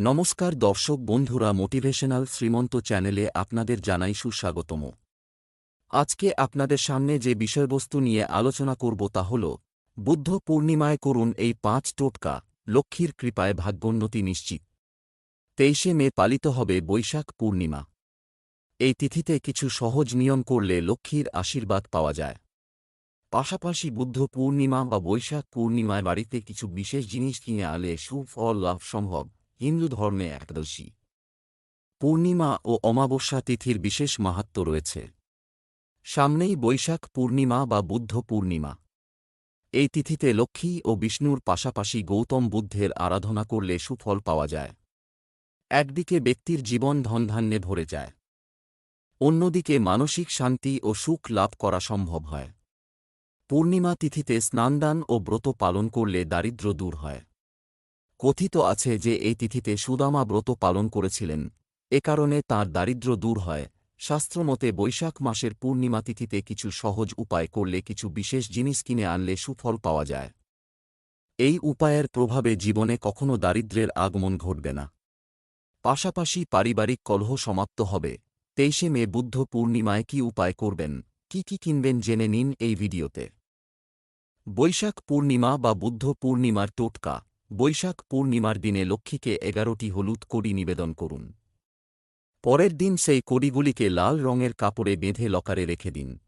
নমস্কার দর্শক বন্ধুরা মোটিভেশনাল শ্রীমন্ত চ্যানেলে আপনাদের জানাই সুস্বাগতম। আজকে আপনাদের সামনে যে বিষয়বস্তু নিয়ে আলোচনা করব তা হল, বুদ্ধ পূর্ণিমায় করুন এই পাঁচ টোটকা, লক্ষ্মীর কৃপায় ভাগ্যোন্নতি নিশ্চিত। তেইশে মে পালিত হবে বৈশাখ পূর্ণিমা। এই তিথিতে কিছু সহজ নিয়ম করলে লক্ষ্মীর আশীর্বাদ পাওয়া যায়। পাশাপাশি বুদ্ধ পূর্ণিমা বা বৈশাখ পূর্ণিমায় বাড়িতে কিছু বিশেষ জিনিস কিনে আনলে সুফল লাভ সম্ভব। হিন্দু ধর্মে একাদশী। পূর্ণিমা ও অমাবস্যা তিথির বিশেষ মাহাত্ম রয়েছে। সামনেই বৈশাখ পূর্ণিমা বা বুদ্ধ পূর্ণিমা। এই তিথিতে লক্ষ্মী ও বিষ্ণুর পাশাপাশি গৌতম বুদ্ধের আরাধনা করলে সুফল পাওয়া যায়। একদিকে ব্যক্তির জীবন ধনধান্যে ভরে যায়। অন্যদিকে মানসিক শান্তি ও সুখ লাভ করা সম্ভব হয়। পূর্ণিমা তিথিতে স্নানদান ও ব্রত পালন করলে দারিদ্র্য দূর হয়। কথিত আছে যে এই তিথিতে সুদামা ব্রত পালন করেছিলেন। এ কারণে তাঁর দারিদ্র্য দূর হয়। শাস্ত্রমতে বৈশাখ মাসের পূর্ণিমা তিথিতে কিছু সহজ উপায় করলে কিছু বিশেষ জিনিস কিনে আনলে সুফল পাওয়া যায়। এই উপায়ের প্রভাবে জীবনে কখনো দারিদ্র্যের আগমন ঘটবে না। পাশাপাশি পারিবারিক কলহ সমাপ্ত হবে। তেইশে মে বুদ্ধ পূর্ণিমায় কি উপায় করবেন? কি কি কিনবেন জেনে নিন এই ভিডিওতে। বৈশাখ পূর্ণিমা বা বুদ্ধ পূর্ণিমার টোটকা। বৈশাখ পূর্ণিমার দিনে লক্ষ্মীকে এগারোটি হলুদ কড়ি নিবেদন করুন। পরের দিন সেই কড়িগুলিকে লাল রঙের কাপড়ে বেঁধে লকারে রেখে দিন।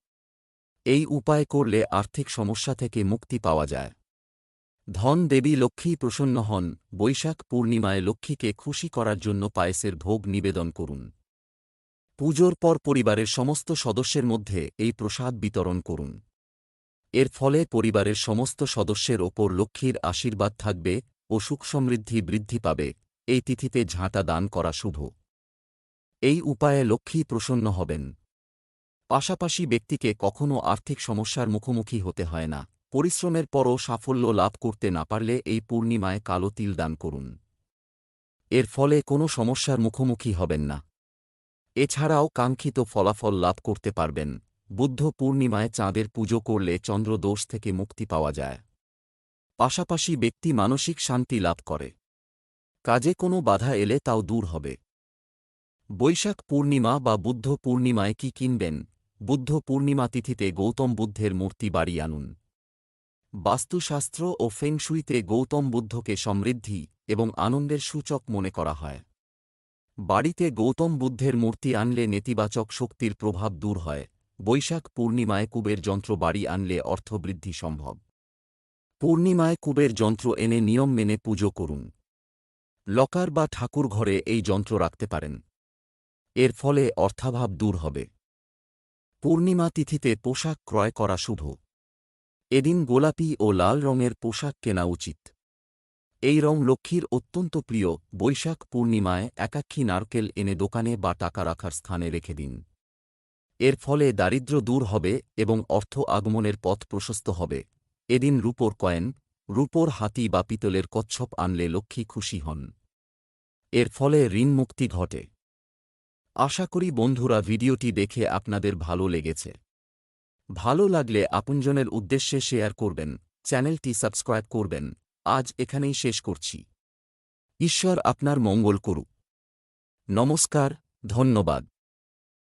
এই উপায় করলে আর্থিক সমস্যা থেকে মুক্তি পাওয়া যায়। ধন দেবী লক্ষ্মী প্রসন্ন হন, বৈশাখ পূর্ণিমায় লক্ষ্মীকে খুশি করার জন্য পায়েসের ভোগ নিবেদন করুন। পুজোর পর পরিবারের সমস্ত সদস্যের মধ্যে এই প্রসাদ বিতরণ করুন। এর ফলে পরিবারের সমস্ত সদস্যের ওপর লক্ষ্মীর আশীর্বাদ থাকবে ও সুখ সমৃদ্ধি বৃদ্ধি পাবে। এই তিথিতে ঝাঁটা দান করা শুভ। এই উপায়ে লক্ষ্মী প্রসন্ন হবেন। পাশাপাশি ব্যক্তিকে কখনও আর্থিক সমস্যার মুখোমুখি হতে হয় না। পরিশ্রমের পরও সাফল্য লাভ করতে না পারলে এই পূর্ণিমায় কালো তিল দান করুন। এর ফলে কোনো সমস্যার মুখোমুখি হবেন না। এছাড়াও কাঙ্ক্ষিত ফলাফল লাভ করতে পারবেন। বুদ্ধ পূর্ণিমায় চাঁদের পুজো করলে চন্দ্রদোষ থেকে মুক্তি পাওয়া যায়। পাশাপাশি ব্যক্তি মানসিক শান্তি লাভ করে। কাজে কোনো বাধা এলে তাও দূর হবে। বৈশাখ পূর্ণিমা বা বুদ্ধ পূর্ণিমায় কি কিনবেন? বুদ্ধ পূর্ণিমা তিথিতে গৌতম বুদ্ধের মূর্তি বাড়ি আনুন। বাস্তুশাস্ত্র ও ফেংশুইতে গৌতম বুদ্ধকে সমৃদ্ধি এবং আনন্দের সূচক মনে করা হয়। বাড়িতে গৌতম বুদ্ধের মূর্তি আনলে নেতিবাচক শক্তির প্রভাব দূর হয়। বৈশাখ পূর্ণিমায় কুবের যন্ত্র বাড়ি আনলে অর্থবৃদ্ধি সম্ভব। পূর্ণিমায় কুবের যন্ত্র এনে নিয়ম মেনে পুজো করুন। লকার বা ঠাকুর ঘরে এই যন্ত্র রাখতে পারেন। এর ফলে অর্থাভাব দূর হবে। পূর্ণিমা তিথিতে পোশাক ক্রয় করা শুভ। এদিন গোলাপি ও লাল রঙের পোশাক কেনা উচিত। এই রং লক্ষ্মীর অত্যন্ত প্রিয়। বৈশাখ পূর্ণিমায় একাক্ষী নারকেল এনে দোকানে বা টাকা রাখার স্থানে রেখে দিন। এর ফলে দারিদ্র্য দূর হবে এবং অর্থ আগমনের পথ প্রশস্ত হবে। এদিন রূপোর কয়েন, রূপোর হাতি বা পিতলের কচ্ছপ আনলে লক্ষ্মী খুশি হন। এর ফলে ঋণ মুক্তি ঘটে। আশা করি বন্ধুরা ভিডিওটি দেখে আপনাদের ভালো লেগেছে। ভালো লাগলে আপনজনের উদ্দেশ্যে শেয়ার করবেন, চ্যানেলটি সাবস্ক্রাইব করবেন। আজ এখানেই শেষ করছি। ঈশ্বর আপনার মঙ্গল করুক। নমস্কার, ধন্যবাদ।